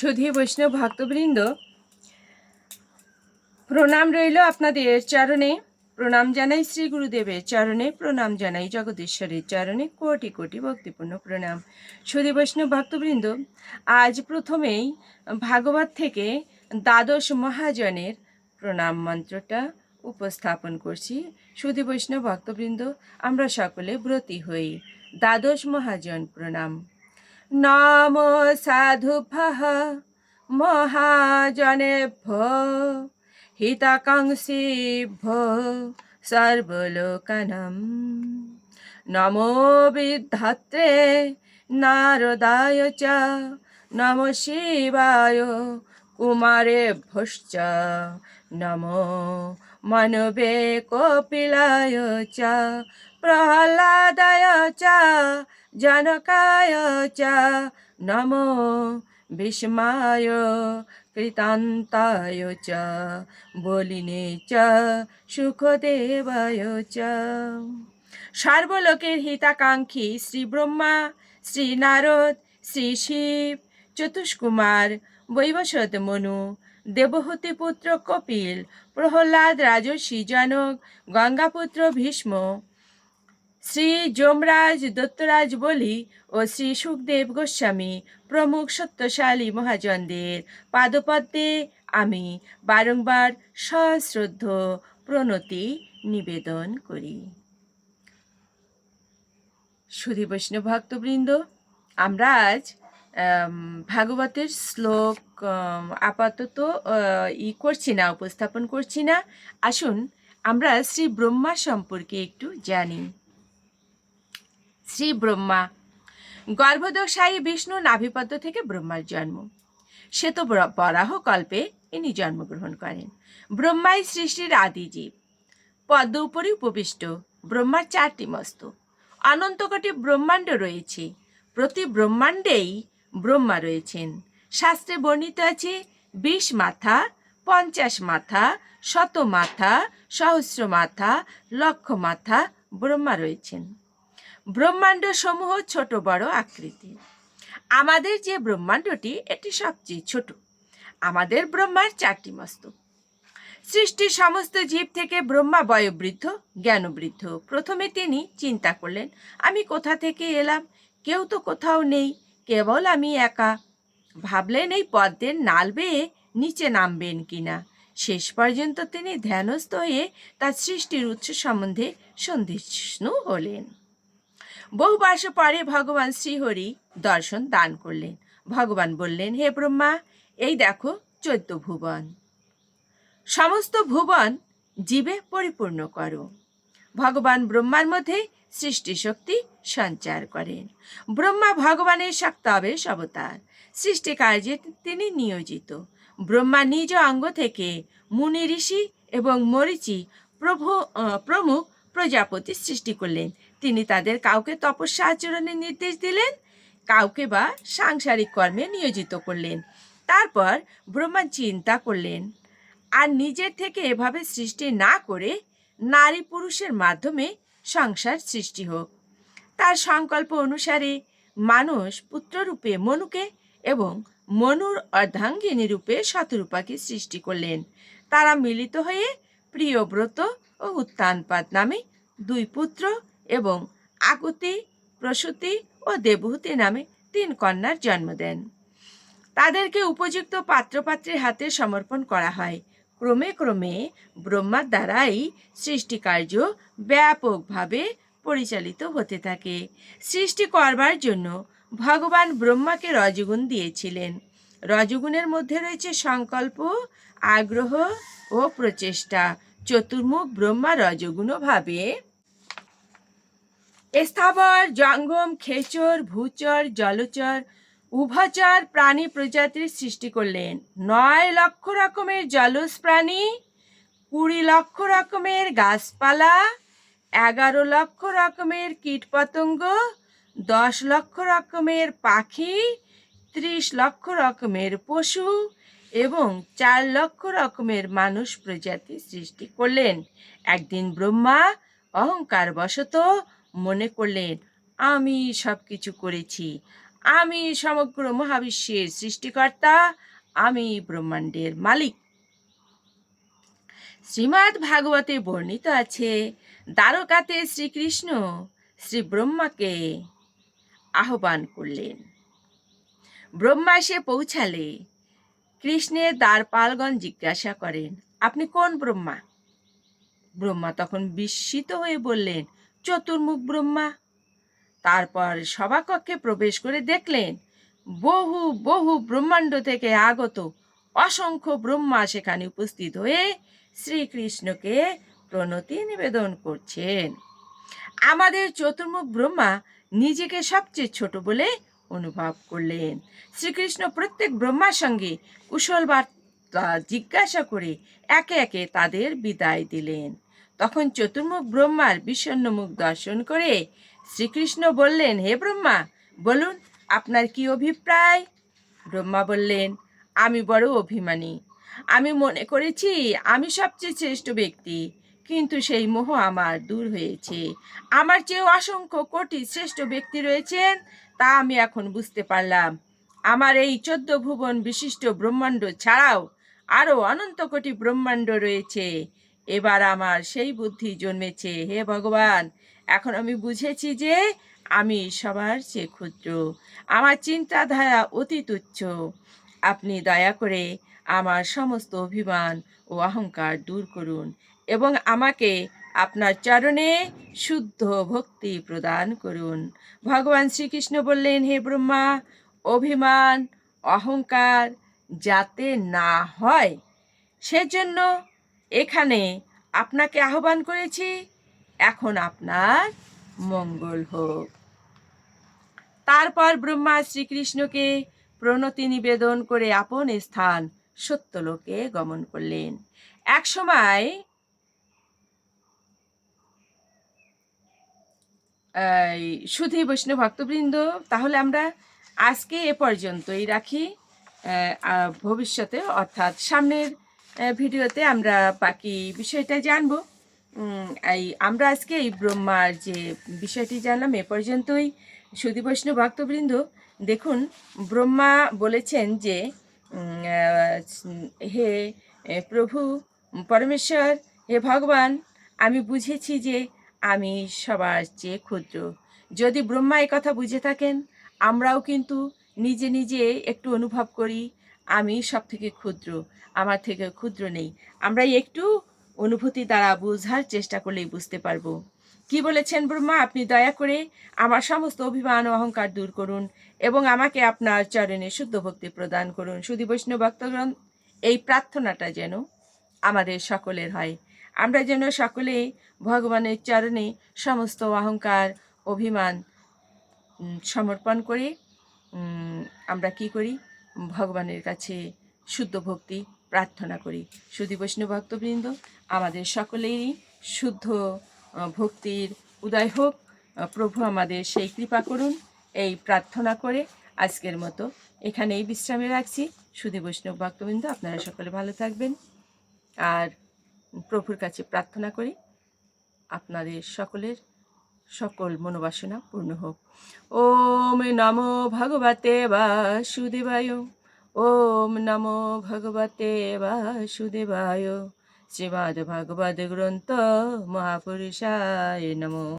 সুধী বৈষ্ণব ভক্তবৃন্দ, প্রণাম রইল আপনাদের চরণে। প্রণাম জানাই শ্রী গুরুদেবের চরণে, প্রণাম জানাই জগদীশ্বরের চরণে। কোটি কোটি ভক্তিপূর্ণ প্রণাম। সুধী বৈষ্ণব ভক্তবৃন্দ, আজ প্রথমেই ভাগবত থেকে দ্বাদশ মহাজনের প্রণাম মন্ত্রটা উপস্থাপন করছি। সুধী বৈষ্ণব ভক্তবৃন্দ, আমরা সকলে ব্রতী হই। দ্বাদশ মহাজন প্রণাম। নম সাধুভ্যः মহাজনেভ্য হিতাকাঙ্ক্ষিভ্য সর্বলোকানাম। নমো বিধাত্রে নারদায় চ, নম শিবায় কুমারেভ্যশ্চ নমো মনবে কপিলায় চ, প্রহ্লাদায় চ জনকায় চ নমো ভীষ্মায় কৃতান্তায় চ বলিনে চ সুখদেবায় চ সর্বলোকের হিতাকাঙ্ক্ষী শ্রী ব্রহ্মা, শ্রী নারদ, শ্রী শিব, চতুষ্কুমার, বৈবসত মনু, দেবহূতি পুত্র কপিল, প্রহ্লাদ রাজর্ষি জনক, গঙ্গাপুত্র ভীষ্ম শ্রী যমরাজ দত্তরাজ বলি ও শ্রী সুখদেব গোস্বামী, প্রমুখ সত্যশালী মহাজনদের। পাদপদ্মে আমি বারংবার সশ্রদ্ধ প্রণতি নিবেদন করি। সুধী বৈষ্ণব ভক্তবৃন্দ, আমরা আজ ভাগবতের শ্লোক আপাতত ই করছি না, উপস্থাপন করছি না। আসুন, আমরা শ্রী ব্রহ্মা সম্পর্কে একটু জানি। শ্রী ব্রহ্মা। গর্ভদোষায়ী বিষ্ণু নাভিপদ্ম থেকে ব্রহ্মার জন্ম। সে তো বরা- বরাহ কল্পে ইনি জন্মগ্রহণ করেন। ব্রহ্মাই সৃষ্টির আদি জীব। পদ্ম উপরে উপবিষ্ট, ব্রহ্মার চারটি মস্ত। অনন্তকটি ব্রহ্মাণ্ড রয়েছে। প্রতি ব্রহ্মাণ্ডেই ব্রহ্মা রয়েছেন। শাস্ত্রে বর্ণিত আছে, বিশ মাথা, পঞ্চাশ মাথা, শত মাথা, সহস্র মাথা, লক্ষ মাথা ব্রহ্মা রয়েছেন। ব্রহ্মাণ্ড সমূহ ছোট বড় আকৃতি। আমাদের যে ব্রহ্মাণ্ডটি, এটি সবচেয়ে ছোট। আমাদের ব্রহ্মার চারটি মস্তক। সৃষ্টির সমস্ত জীব থেকে ব্রহ্মা বয়োবৃদ্ধ, জ্ঞানবৃদ্ধ। প্রথমে তিনি চিন্তা করলেন, আমি কোথা থেকে এলাম? কেউ তো কোথাও নেই। কেবল আমি একা। ভাবলেন, এই পদ্মের নাল বেয়ে নিচে নামবেন কিনা? শেষ পর্যন্ত তিনি ধ্যানস্থ হয়ে তার সৃষ্টির উৎস সম্বন্ধে সন্ধিষ্ণু হলেন। বহু বর্ষ পরে ভগবান শ্রীহরি দর্শন দান করলেন। ভগবান বললেন, হে ব্রহ্মা, এই দেখো চৈত্য ভুবন। সমস্ত ভুবন জীবে পরিপূর্ণ করো। ভগবান ব্রহ্মার মধ্যে সৃষ্টি শক্তি সঞ্চার করেন। ব্রহ্মা ভগবানের শক্তাবেশ অবতার। সৃষ্টি কার্যে তিনি নিয়োজিত। ব্রহ্মা নিজ অঙ্গ থেকে মুনি ঋষি এবং মরিচি প্রভু প্রমুখ প্রজাপতি সৃষ্টি করলেন। তিনি তাদের কাউকে তপস্যা আচরণের নির্দেশ দিলেন, কাউকে বা সাংসারিক কর্মে নিয়োজিত করলেন, তারপর ব্রহ্মা চিন্তা করলেন। আর নিজের থেকে এভাবে সৃষ্টি না করে নারী পুরুষের মাধ্যমে সংসার সৃষ্টি হোক। তার সংকল্প অনুসারে মানুষ পুত্ররূপে মনুকে এবং মনুর অর্ধাঙ্গিনী রূপে শতরূপাকে সৃষ্টি করলেন। তারা মিলিত হয়ে প্রিয়ব্রত ও উত্তানপাদ নামে দুই পুত্র এবং আকুতি প্রসূতি ও দেবহূতি নামে তিন কন্যার জন্ম দেন। তাদেরকে উপযুক্ত পাত্রপাত্রের হাতে সমর্পণ করা হয়। ক্রমে ক্রমে ব্রহ্মার দ্বারাই সৃষ্টিকার্য ব্যাপকভাবে পরিচালিত হতে থাকে। সৃষ্টি করবার জন্য ভগবান ব্রহ্মাকে রজগুণ দিয়েছিলেন। রজগুণের মধ্যে রয়েছে সংকল্প, আগ্রহ ও প্রচেষ্টা। চতুর্মুখ ব্রহ্মা রজগুণভাবে স্থাবর, জঙ্গম, খেচর, ভূচর, জলচর, উভচর প্রাণী প্রজাতির সৃষ্টি করলেন। নয় লক্ষ রকমের জলজ প্রাণী, কুড়ি লক্ষ রকমের গাছপালা, এগারো লক্ষ রকমের কীটপতঙ্গ, দশ লক্ষ রকমের পাখি, ত্রিশ লক্ষ রকমের পশু এবং চার লক্ষ রকমের মানুষ প্রজাতি সৃষ্টি করলেন। একদিন ব্রহ্মা অহংকার মনে করলেন, আমি সব কিছু করেছি। আমি সমগ্র মহাবিশ্বের সৃষ্টিকর্তা, আমি ব্রহ্মাণ্ডের মালিক। শ্রীমদ্ ভাগবতে বর্ণিত আছে, দ্বারকাতে শ্রীকৃষ্ণ শ্রী ব্রহ্মাকে আহ্বান করলেন। ব্রহ্মা সে পৌঁছালে কৃষ্ণের দ্বারপালগণ জিজ্ঞাসা করেন, আপনি কোন ব্রহ্মা? ব্রহ্মা তখন বিস্মিত হয়ে বললেন চতুর্মুখ ব্রহ্মা। তারপর সভাকক্ষে প্রবেশ করে দেখলেন, বহু বহু ব্রহ্মাণ্ড থেকে আগত অসংখ্য ব্রহ্মা সেখানে উপস্থিত হয়ে শ্রীকৃষ্ণকে প্রণতি নিবেদন করছেন। আমাদের চতুর্মুখ ব্রহ্মা নিজেকে সবচেয়ে ছোট বলে অনুভব করলেন। শ্রীকৃষ্ণ প্রত্যেক ব্রহ্মার সঙ্গে কুশল বার্তা জিজ্ঞাসা করে একে একে তাদের বিদায় দিলেন। তখন চতুর্মুখ ব্রহ্মার বিষণ্ণ মুখ দর্শন করে শ্রীকৃষ্ণ বললেন, হে ব্রহ্মা, বলুন, আপনার কি অভিপ্রায়? ব্রহ্মা বললেন, আমি বড় অভিমানী। আমি মনে করেছি আমি সবচেয়ে শ্রেষ্ঠ ব্যক্তি, কিন্তু সেই মোহ আমার দূর হয়েছে। আমার চেয়েও অসংখ্য কোটি শ্রেষ্ঠ ব্যক্তি রয়েছেন, তা আমি এখন বুঝতে পারলাম। আমার এই চোদ্দ ভুবন বিশিষ্ট ব্রহ্মাণ্ড ছাড়াও আরও অনন্ত কোটি ব্রহ্মাণ্ড রয়েছে। এবার আমার সেই বুদ্ধি জন্মেছে, হে ভগবান। এখন আমি বুঝেছি যে আমি সবার চেয়ে ক্ষুদ্র। আমার চিন্তাধারা অতি তুচ্ছ। আপনি দয়া করে আমার সমস্ত অভিমান ও অহংকার দূর করুন এবং আমাকে আপনার চরণে শুদ্ধ ভক্তি প্রদান করুন। ভগবান শ্রীকৃষ্ণ বললেন, হে ব্রহ্মা, অভিমান, অহংকার যাতে না হয়, সেজন্য এখানে আপনাকে আহ্বান করেছি, এখন আপনার মঙ্গল হোক। তারপর ব্রহ্মা শ্রীকৃষ্ণকে প্রণতি নিবেদন করে আপন স্থান সত্যলোকে গমন করলেন। এক সময় সুধী বৈষ্ণব ভক্তবৃন্দ, তাহলে আমরা আজকে এ পর্যন্তই রাখি ভবিষ্যতে, অর্থাৎ সামনের ভিডিওতে আমরা বাকি বিষয়টা জানব। এই আমরা আজকে এই ব্রহ্মার যে বিষয়টি জানলাম, এ পর্যন্তই। সুধী বৈষ্ণব ভক্তবৃন্দ, দেখুন, ব্রহ্মা বলেছেন যে হে প্রভু, পরমেশ্বর, হে ভগবান, আমি বুঝেছি যে আমি সবার চেয়ে ক্ষুদ্র। যদি ব্রহ্মা কথা বুঝে থাকেন, আমরাও কিন্তু নিজে নিজে একটু অনুভব করি আমি সব থেকে ক্ষুদ্র, আমার থেকে ক্ষুদ্র নেই। আমরা একটু অনুভূতি দ্বারা বোঝার চেষ্টা করলেই বুঝতে পারব। কি বলেছেন ব্রহ্মা? আপনি দয়া করে আমার সমস্ত অভিমান ও অহংকার দূর করুন এবং আমাকে আপনার চরণে শুদ্ধ ভক্তি প্রদান করুন। সুধী বৈষ্ণব ভক্তগণ, এই প্রার্থনাটা যেন আমাদের সকলের হয়। আমরা যেন সকলে ভগবানের চরণে সমস্ত অহংকার, অভিমান সমর্পণ করে আমরা কি করি? ভগবানের কাছে শুদ্ধ ভক্তি প্রার্থনা করি। শুধু বৈষ্ণব ভক্তবৃন্দ, আমাদের সকলেরই শুদ্ধ ভক্তির উদয় হোক। প্রভু আমাদের সেই কৃপা করুন, এই প্রার্থনা করে আজকের মতো এখানেই বিশ্রামে রাখছি। শুধু বৈষ্ণব ভক্তবৃন্দ, আপনারা সকলে ভালো থাকবেন। আর প্রভুর কাছে প্রার্থনা করি, আপনাদের সকলের সকল মনোবাসনা পূর্ণ হোক। ওম নমো ভগবতে বাসুদেবায়। ওম নমো ভগবতে বাসুদেবায়। শ্রীবাদ ভগবদ গ্রন্থ মহাপুরুষায় নমো।